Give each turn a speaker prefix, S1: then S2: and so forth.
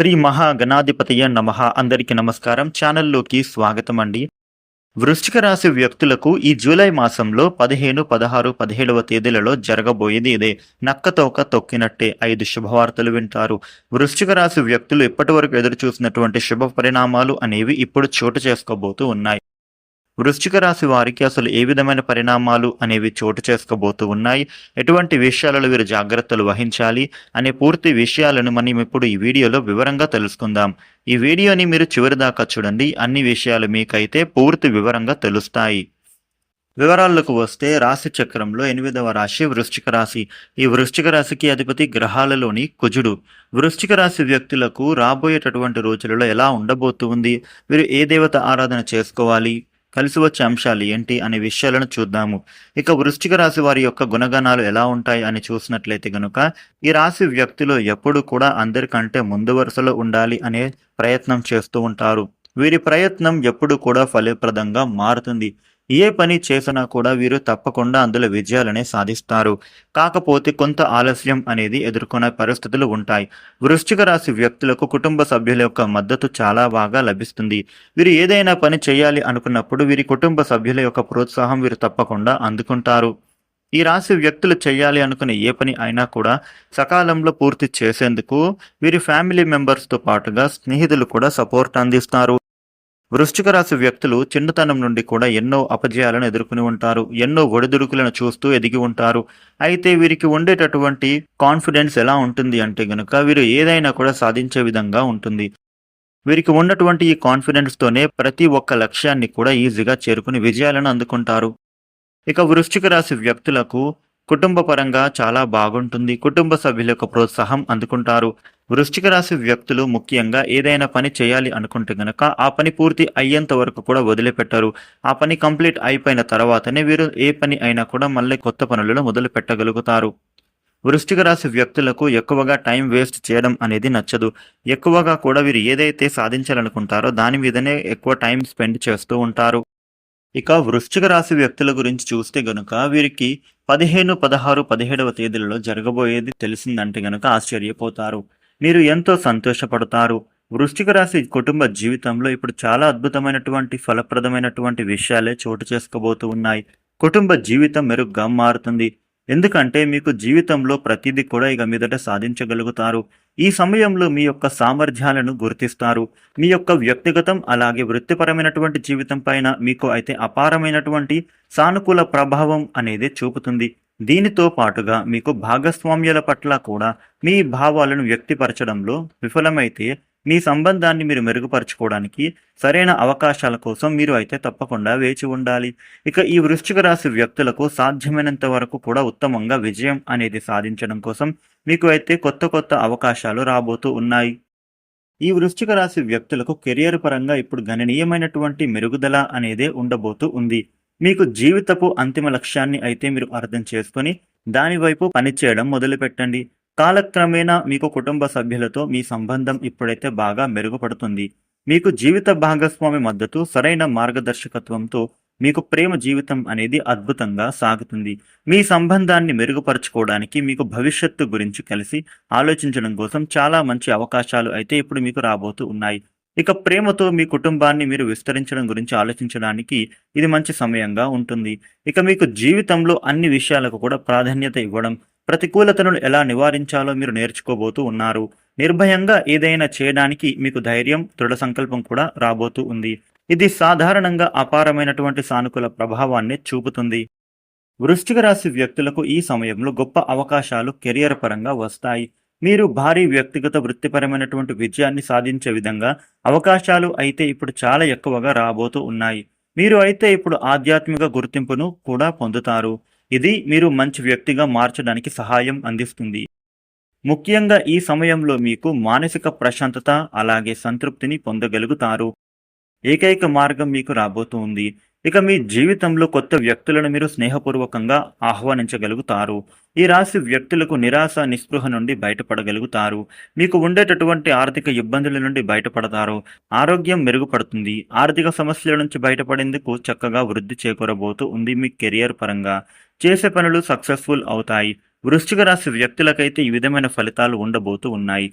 S1: శ్రీ మహాగణాధిపతయ నమ. అందరికీ నమస్కారం. ఛానల్లోకి స్వాగతం అండి. వృశ్చిక రాశి వ్యక్తులకు ఈ జూలై మాసంలో పదిహేను పదహారు పదిహేడవ తేదీలలో జరగబోయేది ఇదే. నక్కతోక తొక్కినట్టే ఐదు శుభవార్తలు వింటారు. వృశ్చిక రాశి వ్యక్తులు ఇప్పటివరకు ఎదురుచూసినటువంటి ఎదురు చూసినటువంటి శుభ పరిణామాలు అనేవి ఇప్పుడు చోటు చేసుకోబోతూ ఉన్నాయి. వృశ్చిక రాశి వారికి అసలు ఏ విధమైన పరిణామాలు అనేవి చోటు చేసుకోబోతూ ఉన్నాయి? ఎటువంటి విషయాలలో వీరు జాగ్రత్తలు వహించాలి అనే పూర్తి విషయాలను మనం ఇప్పుడు ఈ వీడియోలో వివరంగా తెలుసుకుందాం. ఈ వీడియోని మీరు చివరి దాకా చూడండి. అన్ని విషయాలు మీకైతే పూర్తి వివరంగా తెలుస్తాయి. వివరాలకు వస్తే రాశి చక్రంలో ఎనిమిదవ రాశి వృశ్చిక రాశి. ఈ వృశ్చిక రాశికి అధిపతి గ్రహాలలోని కుజుడు. వృశ్చిక రాశి వ్యక్తులకు రాబోయేటటువంటి రోజులలో ఎలా ఉండబోతుంది? వీరు ఏ దేవత ఆరాధన చేసుకోవాలి? కలిసి వచ్చే అంశాలు ఏంటి అనే విషయాలను చూద్దాము. ఇక వృశ్చిక రాశి వారి యొక్క గుణగణాలు ఎలా ఉంటాయి అని చూసినట్లయితే గనుక ఈ రాశి వ్యక్తులు ఎప్పుడు కూడా అందరికంటే ముందు వరుసలో ఉండాలి అనే ప్రయత్నం చేస్తూ ఉంటారు. వీరి ప్రయత్నం ఎప్పుడు కూడా ఫలప్రదంగా మారుతుంది. ఏ పని చేసినా కూడా వీరు తప్పకుండా అందులో విజయాలనే సాధిస్తారు. కాకపోతే కొంత ఆలస్యం అనేది ఎదుర్కొనే పరిస్థితులు ఉంటాయి. వృశ్చిక రాశి వ్యక్తులకు కుటుంబ సభ్యుల యొక్క మద్దతు చాలా బాగా లభిస్తుంది. వీరు ఏదైనా పని చేయాలి అనుకున్నప్పుడు వీరి కుటుంబ సభ్యుల యొక్క ప్రోత్సాహం వీరు తప్పకుండా అందుకుంటారు. ఈ రాశి వ్యక్తులు చేయాలి అనుకునే ఏ పని అయినా కూడా సకాలంలో పూర్తి చేసేందుకు వీరి ఫ్యామిలీ మెంబర్స్తో పాటుగా స్నేహితులు కూడా సపోర్ట్ అందిస్తారు. వృశ్చిక రాశి వ్యక్తులు చిన్నతనం నుండి కూడా ఎన్నో అపజయాలను ఎదుర్కొని ఉంటారు ఎన్నో ఒడిదుడుకులను చూస్తూ ఎదిగి ఉంటారు. అయితే వీరికి ఉండేటటువంటి కాన్ఫిడెన్స్ ఎలా ఉంటుంది అంటే గనుక వీరు ఏదైనా కూడా సాధించే విధంగా ఉంటుంది. వీరికి ఉన్నటువంటి ఈ కాన్ఫిడెన్స్తోనే ప్రతి ఒక్క లక్ష్యాన్ని కూడా ఈజీగా చేరుకుని విజయాలను అందుకుంటారు. ఇక వృశ్చిక రాశి వ్యక్తులకు కుటుంబ పరంగా చాలా బాగుంటుంది. కుటుంబ సభ్యుల యొక్క ప్రోత్సాహం అందుకుంటారు. వృశ్చిక రాశి వ్యక్తులు ముఖ్యంగా ఏదైనా పని చేయాలి అనుకుంటే గనక ఆ పని పూర్తి అయ్యేంత వరకు కూడా వదిలిపెట్టరు. ఆ పని కంప్లీట్ అయిపోయిన తర్వాతనే వీరు ఏ పని అయినా కూడా మళ్ళీ కొత్త పనులలో మొదలు పెట్టగలుగుతారు. వృష్టిక రాశి వ్యక్తులకు ఎక్కువగా టైం వేస్ట్ చేయడం అనేది నచ్చదు. ఎక్కువగా కూడా వీరు ఏదైతే సాధించాలనుకుంటారో దాని మీదనే ఎక్కువ టైం స్పెండ్ చేస్తూ ఉంటారు. ఇక వృశ్చిక రాశి వ్యక్తుల గురించి చూస్తే గనుక వీరికి పదిహేను పదహారు పదిహేడవ తేదీలలో జరగబోయేది తెలిసిందంటే గనుక ఆశ్చర్యపోతారు. మీరు ఎంతో సంతోషపడతారు. వృష్టిక రాశి కుటుంబ జీవితంలో ఇప్పుడు చాలా అద్భుతమైనటువంటి ఫలప్రదమైనటువంటి విషయాలే చోటు చేసుకోబోతూ ఉన్నాయి. కుటుంబ జీవితం మెరుగ్గా మారుతుంది. ఎందుకంటే మీకు జీవితంలో ప్రతిదీ కూడా ఇక మీదట సాధించగలుగుతారు. ఈ సమయంలో మీ యొక్క సామర్థ్యాలను గుర్తిస్తారు. మీ యొక్క వ్యక్తిగతం అలాగే వృత్తిపరమైనటువంటి జీవితం పైన మీకు అయితే అపారమైనటువంటి సానుకూల ప్రభావం అనేది చూపుతుంది. దీనితో పాటుగా మీకు భాగస్వామ్యాల పట్ల కూడా మీ భావాలను వ్యక్తిపరచడంలో విఫలమైతే మీ సంబంధాన్ని మీరు మెరుగుపరచుకోవడానికి సరైన అవకాశాల కోసం మీరు అయితే తప్పకుండా వేచి ఉండాలి. ఇక ఈ వృశ్చిక రాశి వ్యక్తులకు సాధ్యమైనంత వరకు కూడా ఉత్తమంగా విజయం అనేది సాధించడం కోసం మీకు అయితే కొత్త కొత్త అవకాశాలు రాబోతూ ఉన్నాయి. ఈ వృశ్చిక రాశి వ్యక్తులకు కెరియర్ పరంగా ఇప్పుడు గణనీయమైనటువంటి మెరుగుదల అనేదే ఉండబోతూ ఉంది. మీకు జీవితపు అంతిమ లక్ష్యాన్ని అయితే మీరు అర్థం చేసుకొని దానివైపు పనిచేయడం మొదలుపెట్టండి. కాలక్రమేణా మీకు కుటుంబ సభ్యులతో మీ సంబంధం ఇప్పుడైతే బాగా మెరుగుపడుతుంది. మీకు జీవిత భాగస్వామి మద్దతు సరైన మార్గదర్శకత్వంతో మీకు ప్రేమ జీవితం అనేది అద్భుతంగా సాగుతుంది. మీ సంబంధాన్ని మెరుగుపరచుకోవడానికి మీకు భవిష్యత్తు గురించి కలిసి ఆలోచించడం కోసం చాలా మంచి అవకాశాలు అయితే ఇప్పుడు మీకు రాబోతూ ఉన్నాయి. ఇక ప్రేమతో మీ కుటుంబాన్ని మీరు విస్తరించడం గురించి ఆలోచించడానికి ఇది మంచి సమయంగా ఉంటుంది. ఇక మీకు జీవితంలో అన్ని విషయాలకు కూడా ప్రాధాన్యత ఇవ్వడం ప్రతికూలతను ఎలా నివారించాలో మీరు నేర్చుకోబోతూ ఉన్నారు. నిర్భయంగా ఏదైనా చేయడానికి మీకు ధైర్యం దృఢ సంకల్పం కూడా రాబోతూ ఉంది. ఇది సాధారణంగా అపారమైనటువంటి సానుకూల ప్రభావాన్ని చూపుతుంది. వృశ్చిక రాశి వ్యక్తులకు ఈ సమయంలో గొప్ప అవకాశాలు కెరియర్ పరంగా వస్తాయి. మీరు భారీ వ్యక్తిగత వృత్తిపరమైనటువంటి విజయాన్ని సాధించే విధంగా అవకాశాలు అయితే ఇప్పుడు చాలా ఎక్కువగా రాబోతూ ఉన్నాయి. మీరు అయితే ఇప్పుడు ఆధ్యాత్మిక గుర్తింపును కూడా పొందుతారు. ఇది మీరు మంచి వ్యక్తిగా మార్చడానికి సహాయం అందిస్తుంది. ముఖ్యంగా ఈ సమయంలో మీకు మానసిక ప్రశాంతత అలాగే సంతృప్తిని పొందగలుగుతారు. ఏకైక మార్గం మీకు రాబోతుంది. ఇక మీ జీవితంలో కొత్త వ్యక్తులను మీరు స్నేహపూర్వకంగా ఆహ్వానించగలుగుతారు. ఈ రాశి వ్యక్తులకు నిరాశ నిస్పృహ నుండి బయటపడగలుగుతారు. మీకు ఉండేటటువంటి ఆర్థిక ఇబ్బందుల నుండి బయటపడతారు. ఆరోగ్యం మెరుగుపడుతుంది. ఆర్థిక సమస్యల నుంచి బయటపడేందుకు చక్కగా వృద్ధి చేకూరబోతూ ఉంది మీ కెరియర్ పరంగా. చేసే పనులు సక్సెస్ఫుల్ అవుతాయి. వృశ్చిక రాశి వ్యక్తులకైతే ఈ విధమైన ఫలితాలు ఉండబోతూ ఉన్నాయి.